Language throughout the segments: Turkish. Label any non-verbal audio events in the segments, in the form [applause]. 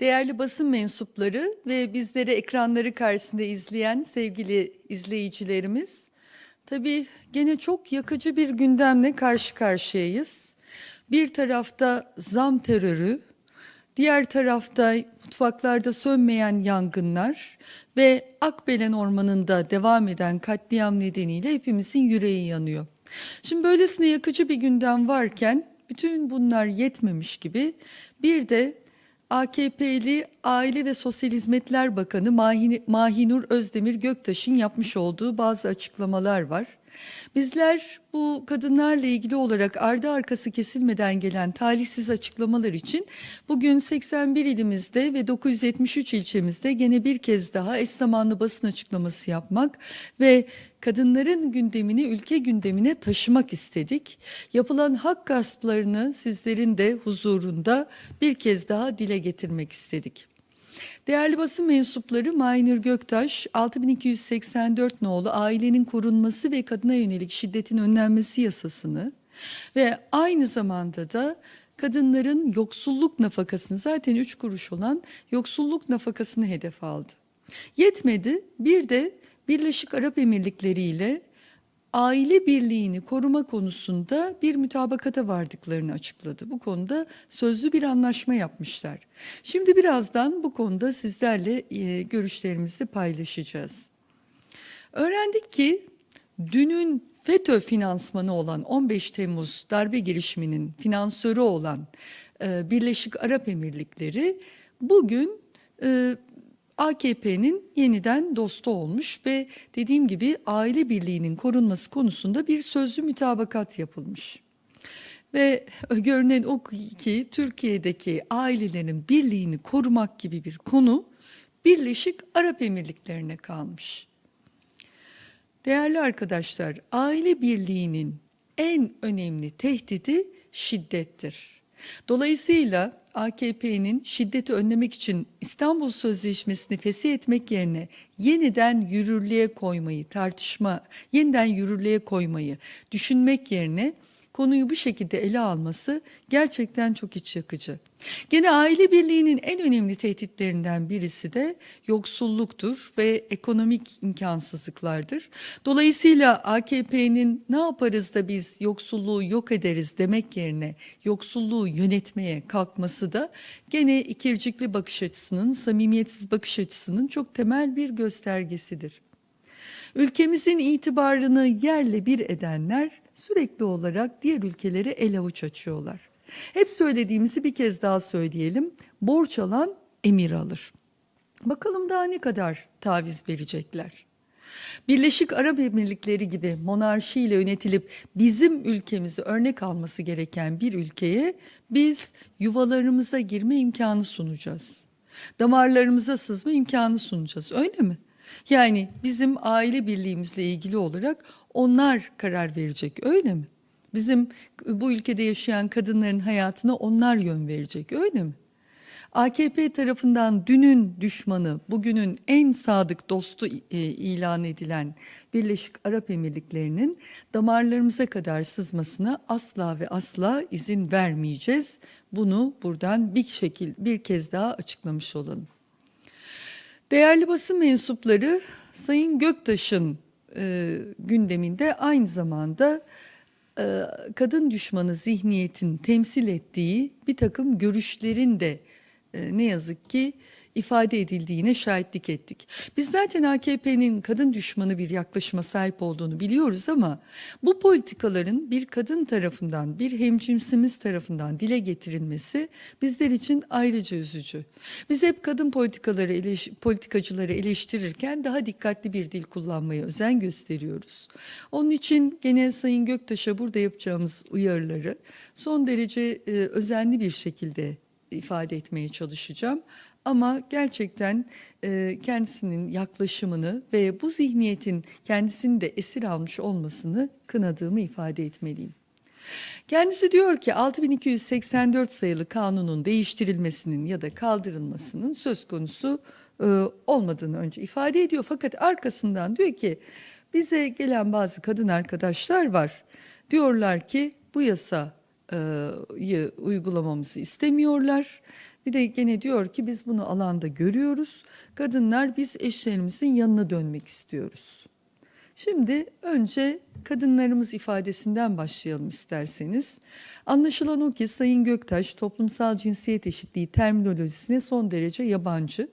Değerli basın mensupları ve bizleri ekranları karşısında izleyen sevgili izleyicilerimiz, tabii gene çok yakıcı bir gündemle karşı karşıyayız. Bir tarafta zam terörü, diğer tarafta mutfaklarda sönmeyen yangınlar ve Akbelen Ormanı'nda devam eden katliam nedeniyle hepimizin yüreği yanıyor. Şimdi böylesine yakıcı bir gündem varken bütün bunlar yetmemiş gibi bir de AKP'li Aile ve Sosyal Hizmetler Bakanı Mahinur Özdemir Göktaş'ın yapmış olduğu bazı açıklamalar var. Bizler bu kadınlarla ilgili olarak ardı arkası kesilmeden gelen talihsiz açıklamalar için bugün 81 ilimizde ve 973 ilçemizde gene bir kez daha eş zamanlı basın açıklaması yapmak ve kadınların gündemini ülke gündemine taşımak istedik. Yapılan hak gasplarını sizlerin de huzurunda bir kez daha dile getirmek istedik. Değerli basın mensupları Maynur Göktaş 6284 nolu ailenin korunması ve kadına yönelik şiddetin önlenmesi yasasını ve aynı zamanda da kadınların yoksulluk nafakasını zaten 3 kuruş olan yoksulluk nafakasını hedef aldı. Yetmedi bir de Birleşik Arap Emirlikleri ile aile birliğini koruma konusunda bir mütabakata vardıklarını açıkladı. Bu konuda sözlü bir anlaşma yapmışlar. Şimdi birazdan bu konuda sizlerle e, görüşlerimizi paylaşacağız. Öğrendik ki dünün FETÖ finansmanı olan 15 Temmuz darbe girişiminin finansörü olan e, Birleşik Arap Emirlikleri bugün e, AKP'nin yeniden dostu olmuş ve dediğim gibi aile birliğinin korunması konusunda bir sözlü mütabakat yapılmış. Ve [laughs] görünen o ki Türkiye'deki ailelerin birliğini korumak gibi bir konu Birleşik Arap Emirlikleri'ne kalmış. Değerli arkadaşlar, aile birliğinin en önemli tehdidi şiddettir. Dolayısıyla AKP'nin şiddeti önlemek için İstanbul Sözleşmesi'ni fesih etmek yerine yeniden yürürlüğe koymayı, tartışma, yeniden yürürlüğe koymayı düşünmek yerine konuyu bu şekilde ele alması gerçekten çok iç yakıcı. Gene aile birliğinin en önemli tehditlerinden birisi de yoksulluktur ve ekonomik imkansızlıklardır. Dolayısıyla AKP'nin ne yaparız da biz yoksulluğu yok ederiz demek yerine yoksulluğu yönetmeye kalkması da gene ikircikli bakış açısının, samimiyetsiz bakış açısının çok temel bir göstergesidir. Ülkemizin itibarını yerle bir edenler sürekli olarak diğer ülkeleri el avuç açıyorlar. Hep söylediğimizi bir kez daha söyleyelim. Borç alan emir alır. Bakalım daha ne kadar taviz verecekler. Birleşik Arap Emirlikleri gibi monarşiyle yönetilip bizim ülkemizi örnek alması gereken bir ülkeye biz yuvalarımıza girme imkanı sunacağız. Damarlarımıza sızma imkanı sunacağız. Öyle mi? Yani bizim aile birliğimizle ilgili olarak onlar karar verecek. Öyle mi? Bizim bu ülkede yaşayan kadınların hayatına onlar yön verecek. Öyle mi? AKP tarafından dünün düşmanı, bugünün en sadık dostu e, ilan edilen Birleşik Arap Emirlikleri'nin damarlarımıza kadar sızmasına asla ve asla izin vermeyeceğiz. Bunu buradan bir şekil bir kez daha açıklamış olalım. Değerli basın mensupları Sayın Göktaş'ın e, gündeminde aynı zamanda e, kadın düşmanı zihniyetin temsil ettiği bir takım görüşlerin de e, ne yazık ki ifade edildiğine şahitlik ettik. Biz zaten AKP'nin kadın düşmanı bir yaklaşıma sahip olduğunu biliyoruz ama bu politikaların bir kadın tarafından, bir hemcinsimiz tarafından dile getirilmesi bizler için ayrıca üzücü. Biz hep kadın politikaları eleş, politikacıları eleştirirken daha dikkatli bir dil kullanmaya özen gösteriyoruz. Onun için gene Sayın Göktaş'a burada yapacağımız uyarıları son derece e, özenli bir şekilde ifade etmeye çalışacağım. Ama gerçekten e, kendisinin yaklaşımını ve bu zihniyetin kendisini de esir almış olmasını kınadığımı ifade etmeliyim. Kendisi diyor ki 6284 sayılı kanunun değiştirilmesinin ya da kaldırılmasının söz konusu e, olmadığını önce ifade ediyor. Fakat arkasından diyor ki bize gelen bazı kadın arkadaşlar var. Diyorlar ki bu yasayı uygulamamızı istemiyorlar Bir de gene diyor ki biz bunu alanda görüyoruz. Kadınlar biz eşlerimizin yanına dönmek istiyoruz. Şimdi önce kadınlarımız ifadesinden başlayalım isterseniz. Anlaşılan o ki Sayın Göktaş toplumsal cinsiyet eşitliği terminolojisine son derece yabancı.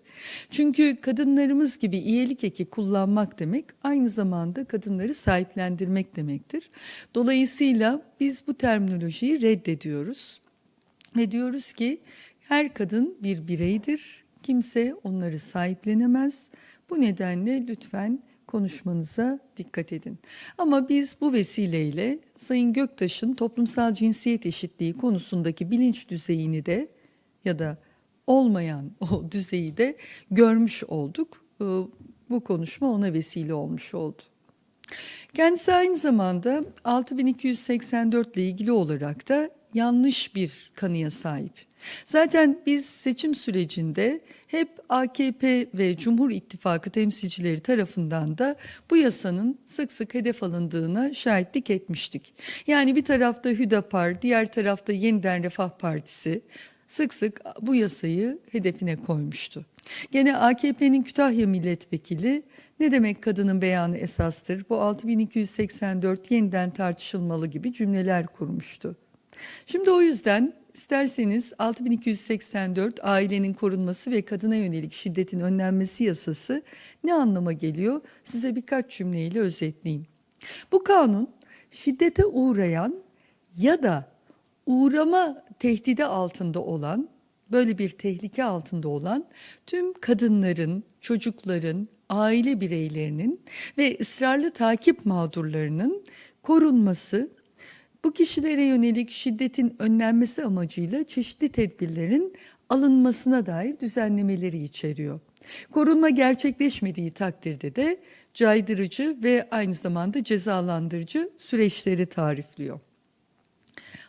Çünkü kadınlarımız gibi iyilik eki kullanmak demek aynı zamanda kadınları sahiplendirmek demektir. Dolayısıyla biz bu terminolojiyi reddediyoruz. Ve diyoruz ki her kadın bir bireydir. Kimse onları sahiplenemez. Bu nedenle lütfen konuşmanıza dikkat edin. Ama biz bu vesileyle Sayın Göktaş'ın toplumsal cinsiyet eşitliği konusundaki bilinç düzeyini de ya da olmayan o düzeyi de görmüş olduk. Ee, Bu konuşma ona vesile olmuş oldu. Kendisi aynı zamanda 6284 ile ilgili olarak da yanlış bir kanıya sahip. Zaten biz seçim sürecinde hep AKP ve Cumhur İttifakı temsilcileri tarafından da bu yasanın sık sık hedef alındığına şahitlik etmiştik. Yani bir tarafta Hüdapar, diğer tarafta Yeniden Refah Partisi sık sık bu yasayı hedefine koymuştu. Gene AKP'nin Kütahya milletvekili ne demek kadının beyanı esastır? Bu 6284 yeniden tartışılmalı gibi cümleler kurmuştu. Şimdi o yüzden isterseniz 6284 ailenin korunması ve kadına yönelik şiddetin önlenmesi yasası ne anlama geliyor? Size birkaç cümleyle özetleyeyim. Bu kanun şiddete uğrayan ya da uğrama tehdidi altında olan, böyle bir tehlike altında olan tüm kadınların, çocukların, aile bireylerinin ve ısrarlı takip mağdurlarının korunması, bu kişilere yönelik şiddetin önlenmesi amacıyla çeşitli tedbirlerin alınmasına dair düzenlemeleri içeriyor. Korunma gerçekleşmediği takdirde de caydırıcı ve aynı zamanda cezalandırıcı süreçleri tarifliyor.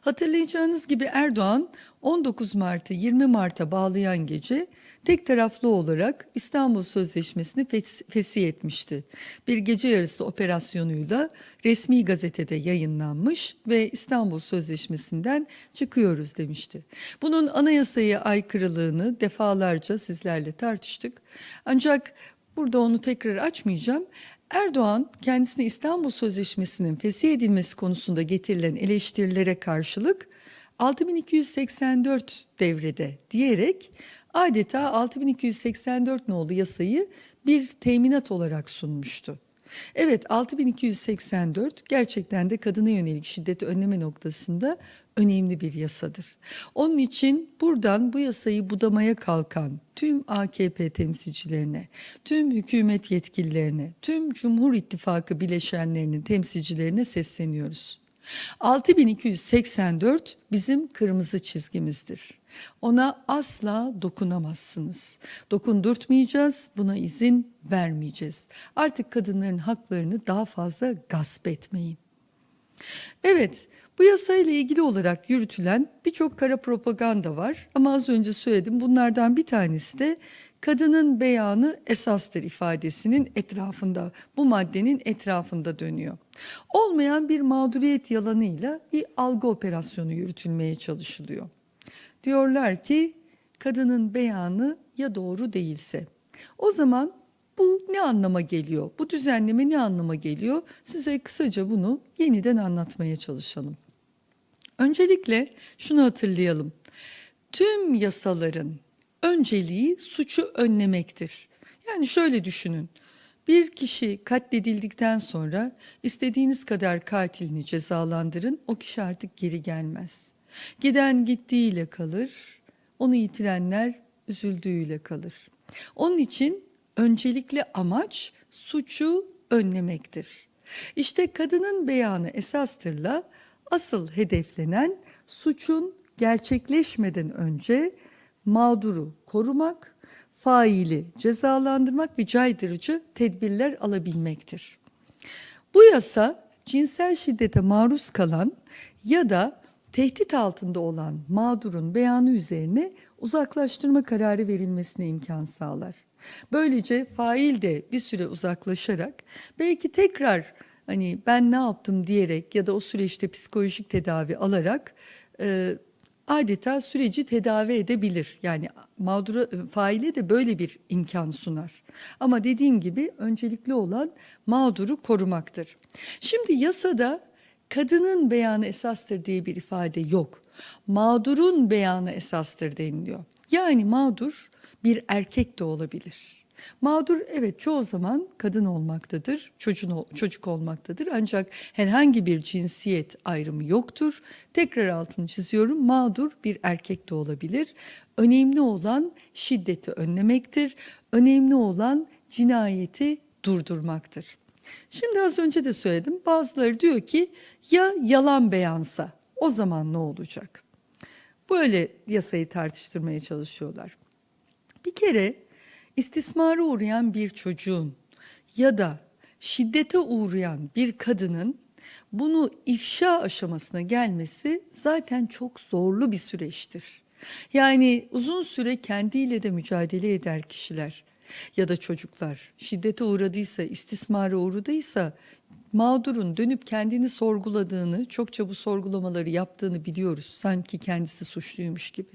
Hatırlayacağınız gibi Erdoğan 19 Mart'ı 20 Mart'a bağlayan gece tek taraflı olarak İstanbul Sözleşmesi'ni fes- fesih etmişti. Bir gece yarısı operasyonuyla resmi gazetede yayınlanmış ve İstanbul Sözleşmesi'nden çıkıyoruz demişti. Bunun anayasaya aykırılığını defalarca sizlerle tartıştık. Ancak burada onu tekrar açmayacağım. Erdoğan kendisine İstanbul Sözleşmesi'nin fesih edilmesi konusunda getirilen eleştirilere karşılık 6284 devrede diyerek adeta 6284 nolu yasayı bir teminat olarak sunmuştu. Evet 6284 gerçekten de kadına yönelik şiddeti önleme noktasında önemli bir yasadır. Onun için buradan bu yasayı budamaya kalkan tüm AKP temsilcilerine, tüm hükümet yetkililerine, tüm Cumhur İttifakı bileşenlerinin temsilcilerine sesleniyoruz. 6284 bizim kırmızı çizgimizdir. Ona asla dokunamazsınız. Dokundurtmayacağız, buna izin vermeyeceğiz. Artık kadınların haklarını daha fazla gasp etmeyin. Evet, bu yasayla ilgili olarak yürütülen birçok kara propaganda var ama az önce söyledim bunlardan bir tanesi de kadının beyanı esastır ifadesinin etrafında, bu maddenin etrafında dönüyor. Olmayan bir mağduriyet yalanıyla bir algı operasyonu yürütülmeye çalışılıyor. Diyorlar ki kadının beyanı ya doğru değilse. O zaman bu ne anlama geliyor? Bu düzenleme ne anlama geliyor? Size kısaca bunu yeniden anlatmaya çalışalım. Öncelikle şunu hatırlayalım. Tüm yasaların önceliği suçu önlemektir. Yani şöyle düşünün. Bir kişi katledildikten sonra istediğiniz kadar katilini cezalandırın, o kişi artık geri gelmez. Giden gittiğiyle kalır, onu yitirenler üzüldüğüyle kalır. Onun için öncelikli amaç suçu önlemektir. İşte kadının beyanı esastırla asıl hedeflenen suçun gerçekleşmeden önce mağduru korumak, faili cezalandırmak ve caydırıcı tedbirler alabilmektir. Bu yasa cinsel şiddete maruz kalan ya da tehdit altında olan mağdurun beyanı üzerine uzaklaştırma kararı verilmesine imkan sağlar. Böylece fail de bir süre uzaklaşarak belki tekrar hani ben ne yaptım diyerek ya da o süreçte psikolojik tedavi alarak e, adeta süreci tedavi edebilir. Yani mağdura faile de böyle bir imkan sunar. Ama dediğim gibi öncelikli olan mağduru korumaktır. Şimdi yasada kadının beyanı esastır diye bir ifade yok. Mağdurun beyanı esastır deniliyor. Yani mağdur bir erkek de olabilir. Mağdur evet çoğu zaman kadın olmaktadır, çocuğun, çocuk olmaktadır ancak herhangi bir cinsiyet ayrımı yoktur. Tekrar altını çiziyorum mağdur bir erkek de olabilir. Önemli olan şiddeti önlemektir. Önemli olan cinayeti durdurmaktır. Şimdi az önce de söyledim bazıları diyor ki ya yalan beyansa o zaman ne olacak? Böyle yasayı tartıştırmaya çalışıyorlar. Bir kere istismara uğrayan bir çocuğun ya da şiddete uğrayan bir kadının bunu ifşa aşamasına gelmesi zaten çok zorlu bir süreçtir. Yani uzun süre kendiyle de mücadele eder kişiler ya da çocuklar şiddete uğradıysa, istismara uğradıysa mağdurun dönüp kendini sorguladığını, çokça bu sorgulamaları yaptığını biliyoruz. Sanki kendisi suçluymuş gibi.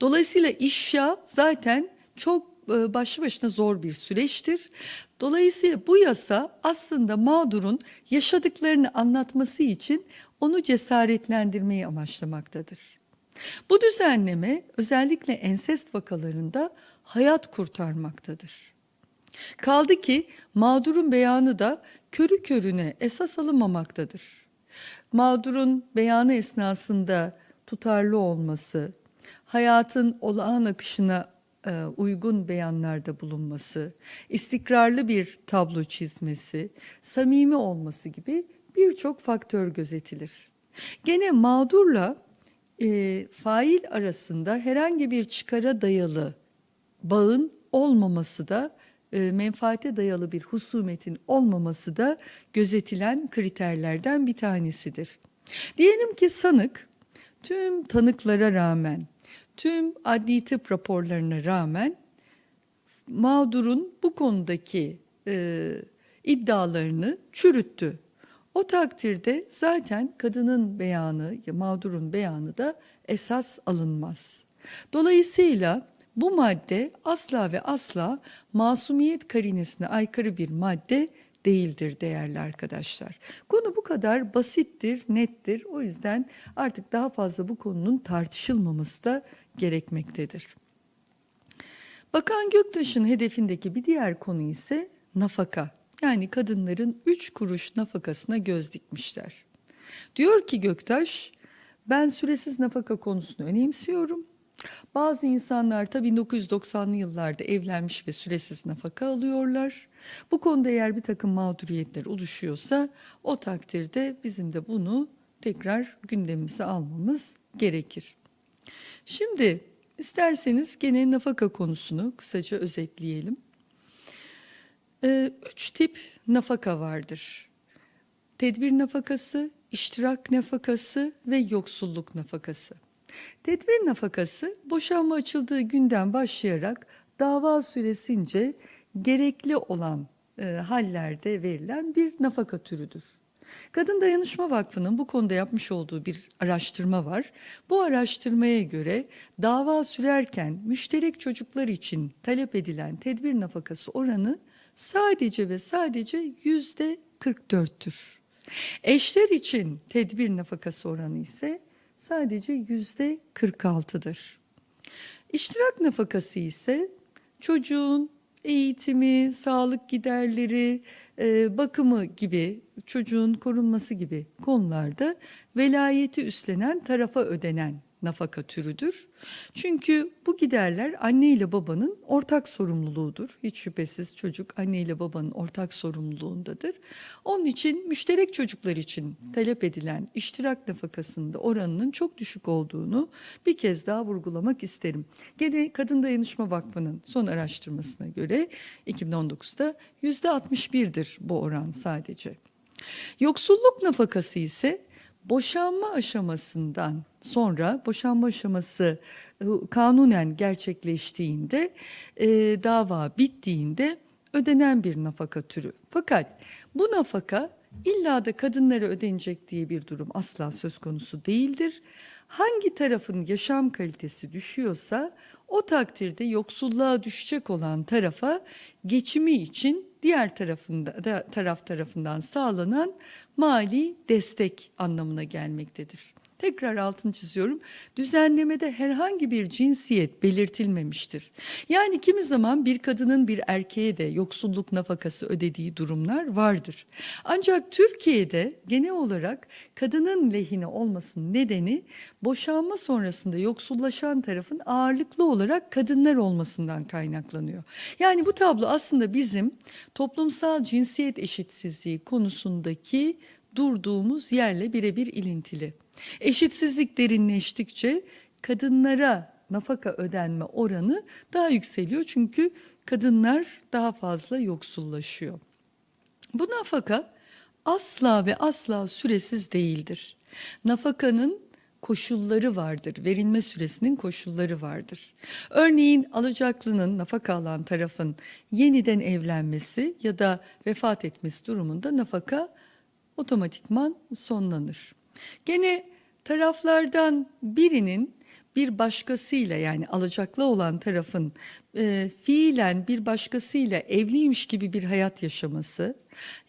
Dolayısıyla ifşa zaten çok e, başlı başına zor bir süreçtir. Dolayısıyla bu yasa aslında mağdurun yaşadıklarını anlatması için onu cesaretlendirmeyi amaçlamaktadır. Bu düzenleme özellikle ensest vakalarında hayat kurtarmaktadır. Kaldı ki mağdurun beyanı da körü körüne esas alınmamaktadır. Mağdurun beyanı esnasında tutarlı olması, hayatın olağan akışına e, uygun beyanlarda bulunması, istikrarlı bir tablo çizmesi, samimi olması gibi birçok faktör gözetilir. Gene mağdurla e, fail arasında herhangi bir çıkara dayalı bağın olmaması da e, menfaate dayalı bir husumetin olmaması da gözetilen kriterlerden bir tanesidir. Diyelim ki sanık tüm tanıklara rağmen, tüm adli tıp raporlarına rağmen mağdurun bu konudaki e, iddialarını çürüttü. O takdirde zaten kadının beyanı, ya mağdurun beyanı da esas alınmaz. Dolayısıyla bu madde asla ve asla masumiyet karinesine aykırı bir madde değildir değerli arkadaşlar. Konu bu kadar basittir, nettir. O yüzden artık daha fazla bu konunun tartışılmaması da gerekmektedir. Bakan Göktaş'ın hedefindeki bir diğer konu ise nafaka. Yani kadınların üç kuruş nafakasına göz dikmişler. Diyor ki Göktaş, ben süresiz nafaka konusunu önemsiyorum. Bazı insanlar tabii 1990'lı yıllarda evlenmiş ve süresiz nafaka alıyorlar. Bu konuda eğer bir takım mağduriyetler oluşuyorsa o takdirde bizim de bunu tekrar gündemimize almamız gerekir. Şimdi isterseniz gene nafaka konusunu kısaca özetleyelim. Ee, üç tip nafaka vardır. Tedbir nafakası, iştirak nafakası ve yoksulluk nafakası. Tedbir nafakası boşanma açıldığı günden başlayarak dava süresince gerekli olan e, hallerde verilen bir nafaka türüdür. Kadın Dayanışma Vakfı'nın bu konuda yapmış olduğu bir araştırma var. Bu araştırmaya göre dava sürerken müşterek çocuklar için talep edilen tedbir nafakası oranı sadece ve sadece yüzde 44'tür. Eşler için tedbir nafakası oranı ise sadece yüzde 46'dır. İştirak nafakası ise çocuğun eğitimi, sağlık giderleri, e, bakımı gibi, çocuğun korunması gibi konularda velayeti üstlenen tarafa ödenen nafaka türüdür. Çünkü bu giderler anne ile babanın ortak sorumluluğudur. Hiç şüphesiz çocuk anne ile babanın ortak sorumluluğundadır. Onun için müşterek çocuklar için talep edilen iştirak nafakasında oranının çok düşük olduğunu bir kez daha vurgulamak isterim. Gene Kadın Dayanışma Vakfı'nın son araştırmasına göre 2019'da yüzde 61'dir bu oran sadece. Yoksulluk nafakası ise boşanma aşamasından sonra boşanma aşaması e, kanunen gerçekleştiğinde e, dava bittiğinde ödenen bir nafaka türü. Fakat bu nafaka illa da kadınlara ödenecek diye bir durum asla söz konusu değildir. hangi tarafın yaşam kalitesi düşüyorsa o takdirde yoksulluğa düşecek olan tarafa geçimi için diğer tarafında da, taraf tarafından sağlanan mali destek anlamına gelmektedir. Tekrar altını çiziyorum. Düzenlemede herhangi bir cinsiyet belirtilmemiştir. Yani kimi zaman bir kadının bir erkeğe de yoksulluk nafakası ödediği durumlar vardır. Ancak Türkiye'de genel olarak kadının lehine olmasının nedeni boşanma sonrasında yoksullaşan tarafın ağırlıklı olarak kadınlar olmasından kaynaklanıyor. Yani bu tablo aslında bizim toplumsal cinsiyet eşitsizliği konusundaki durduğumuz yerle birebir ilintili. Eşitsizlik derinleştikçe kadınlara nafaka ödenme oranı daha yükseliyor çünkü kadınlar daha fazla yoksullaşıyor. Bu nafaka asla ve asla süresiz değildir. Nafakanın koşulları vardır. Verilme süresinin koşulları vardır. Örneğin alacaklının nafaka alan tarafın yeniden evlenmesi ya da vefat etmesi durumunda nafaka otomatikman sonlanır. Gene taraflardan birinin bir başkasıyla yani alacaklı olan tarafın e, fiilen bir başkasıyla evliymiş gibi bir hayat yaşaması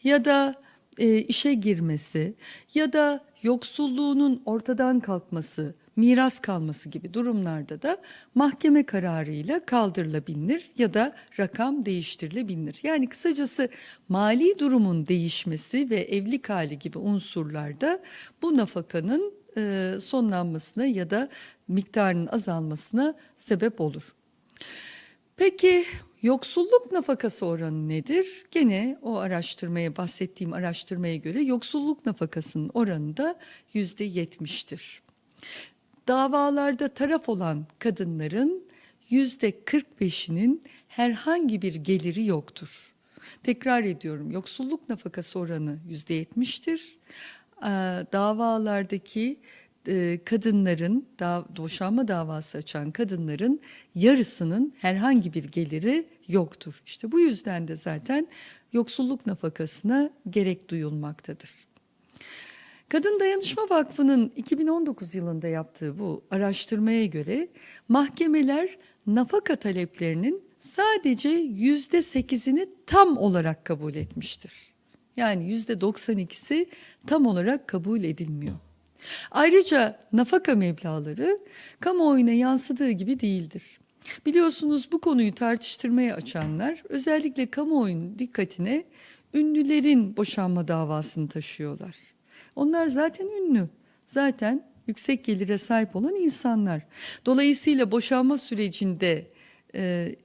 ya da e, işe girmesi ya da yoksulluğunun ortadan kalkması, miras kalması gibi durumlarda da mahkeme kararıyla kaldırılabilir ya da rakam değiştirilebilir. Yani kısacası mali durumun değişmesi ve evlilik hali gibi unsurlarda bu nafakanın e, sonlanmasına ya da miktarının azalmasına sebep olur. Peki yoksulluk nafakası oranı nedir? Gene o araştırmaya bahsettiğim araştırmaya göre yoksulluk nafakasının oranı da yüzde yetmiştir. Davalarda taraf olan kadınların yüzde 45'inin herhangi bir geliri yoktur. Tekrar ediyorum yoksulluk nafakası oranı yüzde yetmiştir. Davalardaki e, kadınların, boşanma davası açan kadınların yarısının herhangi bir geliri yoktur. İşte bu yüzden de zaten yoksulluk nafakasına gerek duyulmaktadır. Kadın Dayanışma Vakfı'nın 2019 yılında yaptığı bu araştırmaya göre mahkemeler nafaka taleplerinin sadece yüzde sekizini tam olarak kabul etmiştir. Yani yüzde 92'si tam olarak kabul edilmiyor. Ayrıca nafaka meblaları kamuoyuna yansıdığı gibi değildir. Biliyorsunuz bu konuyu tartıştırmaya açanlar özellikle kamuoyunun dikkatine ünlülerin boşanma davasını taşıyorlar. Onlar zaten ünlü. Zaten yüksek gelire sahip olan insanlar. Dolayısıyla boşanma sürecinde e,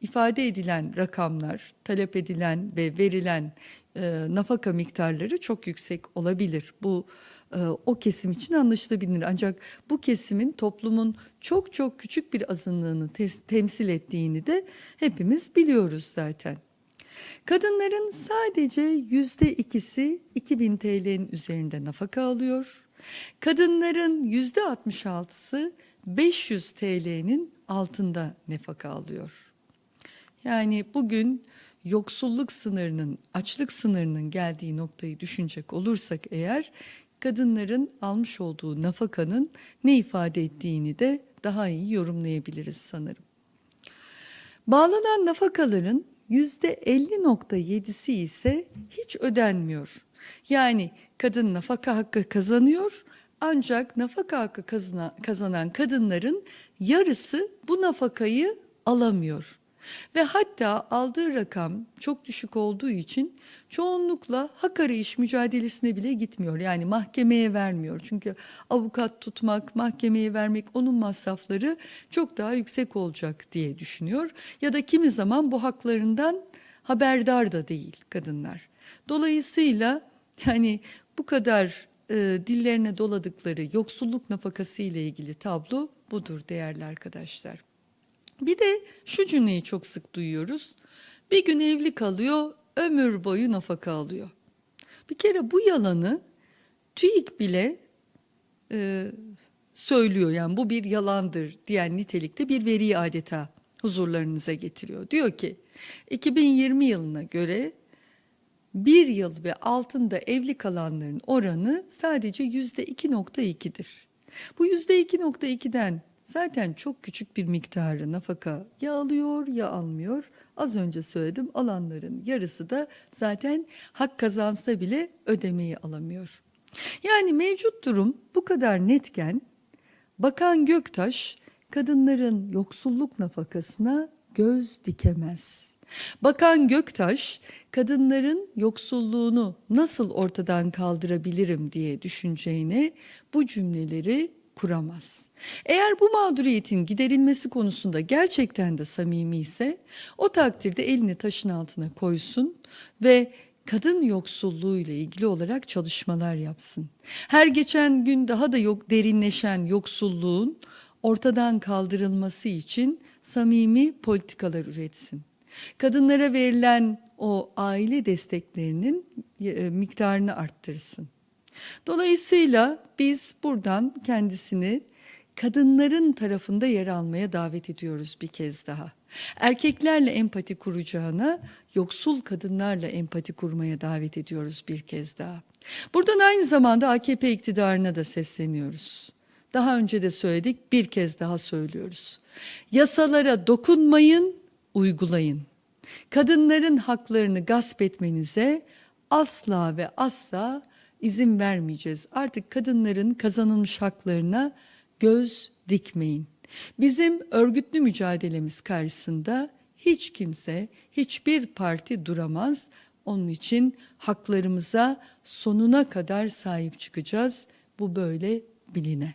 ifade edilen rakamlar, talep edilen ve verilen e, nafaka miktarları çok yüksek olabilir. Bu e, o kesim için anlaşılabilir. Ancak bu kesimin toplumun çok çok küçük bir azınlığını te temsil ettiğini de hepimiz biliyoruz zaten. Kadınların sadece yüzde ikisi 2000 TL'nin üzerinde nafaka alıyor. Kadınların yüzde 66'sı 500 TL'nin altında nafaka alıyor. Yani bugün yoksulluk sınırının, açlık sınırının geldiği noktayı düşünecek olursak eğer kadınların almış olduğu nafakanın ne ifade ettiğini de daha iyi yorumlayabiliriz sanırım. Bağlanan nafakaların %50.7'si ise hiç ödenmiyor. Yani kadın nafaka hakkı kazanıyor ancak nafaka hakkı kazanan kadınların yarısı bu nafakayı alamıyor. Ve hatta aldığı rakam çok düşük olduğu için çoğunlukla hak arayış mücadelesine bile gitmiyor. Yani mahkemeye vermiyor. Çünkü avukat tutmak, mahkemeye vermek onun masrafları çok daha yüksek olacak diye düşünüyor. Ya da kimi zaman bu haklarından haberdar da değil kadınlar. Dolayısıyla yani bu kadar e, dillerine doladıkları yoksulluk nafakası ile ilgili tablo budur değerli arkadaşlar. Bir de şu cümleyi çok sık duyuyoruz. Bir gün evli kalıyor, ömür boyu nafaka alıyor. Bir kere bu yalanı TÜİK bile e, söylüyor. Yani bu bir yalandır diyen nitelikte bir veriyi adeta huzurlarınıza getiriyor. Diyor ki 2020 yılına göre bir yıl ve altında evli kalanların oranı sadece yüzde 2.2'dir. Bu yüzde 2.2'den zaten çok küçük bir miktarı nafaka ya alıyor ya almıyor. Az önce söyledim alanların yarısı da zaten hak kazansa bile ödemeyi alamıyor. Yani mevcut durum bu kadar netken Bakan Göktaş kadınların yoksulluk nafakasına göz dikemez. Bakan Göktaş kadınların yoksulluğunu nasıl ortadan kaldırabilirim diye düşüneceğine bu cümleleri kuramaz. Eğer bu mağduriyetin giderilmesi konusunda gerçekten de samimi ise o takdirde elini taşın altına koysun ve kadın yoksulluğu ile ilgili olarak çalışmalar yapsın. Her geçen gün daha da yok derinleşen yoksulluğun ortadan kaldırılması için samimi politikalar üretsin. Kadınlara verilen o aile desteklerinin e, miktarını arttırsın. Dolayısıyla biz buradan kendisini kadınların tarafında yer almaya davet ediyoruz bir kez daha. Erkeklerle empati kuracağına yoksul kadınlarla empati kurmaya davet ediyoruz bir kez daha. Buradan aynı zamanda AKP iktidarına da sesleniyoruz. Daha önce de söyledik, bir kez daha söylüyoruz. Yasalara dokunmayın, uygulayın. Kadınların haklarını gasp etmenize asla ve asla izin vermeyeceğiz. Artık kadınların kazanılmış haklarına göz dikmeyin. Bizim örgütlü mücadelemiz karşısında hiç kimse, hiçbir parti duramaz. Onun için haklarımıza sonuna kadar sahip çıkacağız. Bu böyle biline.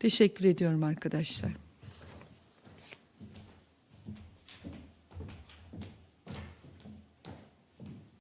Teşekkür ediyorum arkadaşlar.